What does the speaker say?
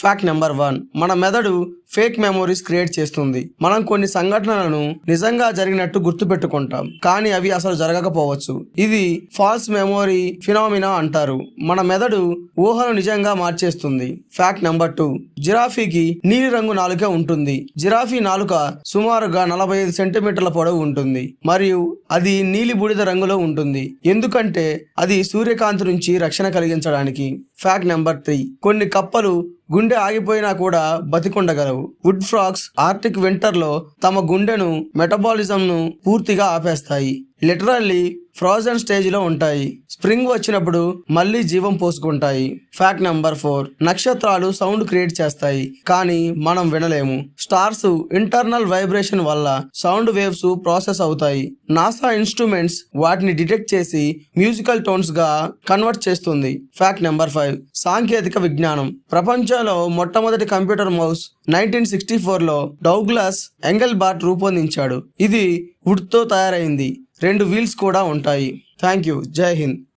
Fact number one మన మెదడు fake memories create చేస్తుంది. మనం కొన్ని సంఘటనలను నిజంగా జరిగినట్టు గుర్తుపెట్టుకుంటాం. కానీ అవి అసలు జరగకపోవచ్చు. ఇది ఫాల్స్ మెమోరీ ఫినామినా అంటారు. మన మెదడు ఊహను నిజంగా మార్చేస్తుంది. ఫ్యాక్ట్ నెంబర్ టూ జిరాఫీకి నీలి రంగు నాలుక ఉంటుంది. జిరాఫీ నాలుక సుమారుగా నలభై ఐదు సెంటీమీటర్ల పొడవు ఉంటుంది. మరియు అది నీలి బూడిద రంగులో ఉంటుంది. ఎందుకంటే అది సూర్యకాంతి నుంచి రక్షణ కలిగించడానికి. Fact number three. కొన్ని కప్పలు గుండె ఆగిపోయినా కూడా బతికుండగలవు. వుడ్ ఫ్రాక్స్ ఆర్టిక్ వింటర్లో తమ గుండెను మెటబాలిజంను పూర్తిగా ఆపేస్తాయి. లిటరల్లీ ఫ్రోజన్ స్టేజ్లో ఉంటాయి. స్ప్రింగ్ వచ్చినప్పుడు మళ్ళీ జీవం పోసుకుంటాయి. ఫ్యాక్ట్ నెంబర్ ఫోర్ నక్షత్రాలు సౌండ్ క్రియేట్ చేస్తాయి. కానీ మనం వినలేము. స్టార్స్ ఇంటర్నల్ వైబ్రేషన్ వల్ల సౌండ్ వేవ్స్ ప్రాసెస్ అవుతాయి. నాసా ఇన్స్ట్రుమెంట్స్ వాటిని డిటెక్ట్ చేసి మ్యూజికల్ టోన్స్గా కన్వర్ట్ చేస్తుంది. ఫ్యాక్ట్ నెంబర్ ఫైవ్ సాంకేతిక విజ్ఞానం. ప్రపంచంలో మొట్టమొదటి కంప్యూటర్ మౌస్ నైన్టీన్ సిక్స్టీ ఫోర్లో డౌగ్లాస్ ఎంగల్ బాట్ రూపొందించాడు. ఇది వుడ్తో తయారైంది. రెండు వీల్స్ కూడా ఉంటాయి. థ్యాంక్ యూ జై హింద్.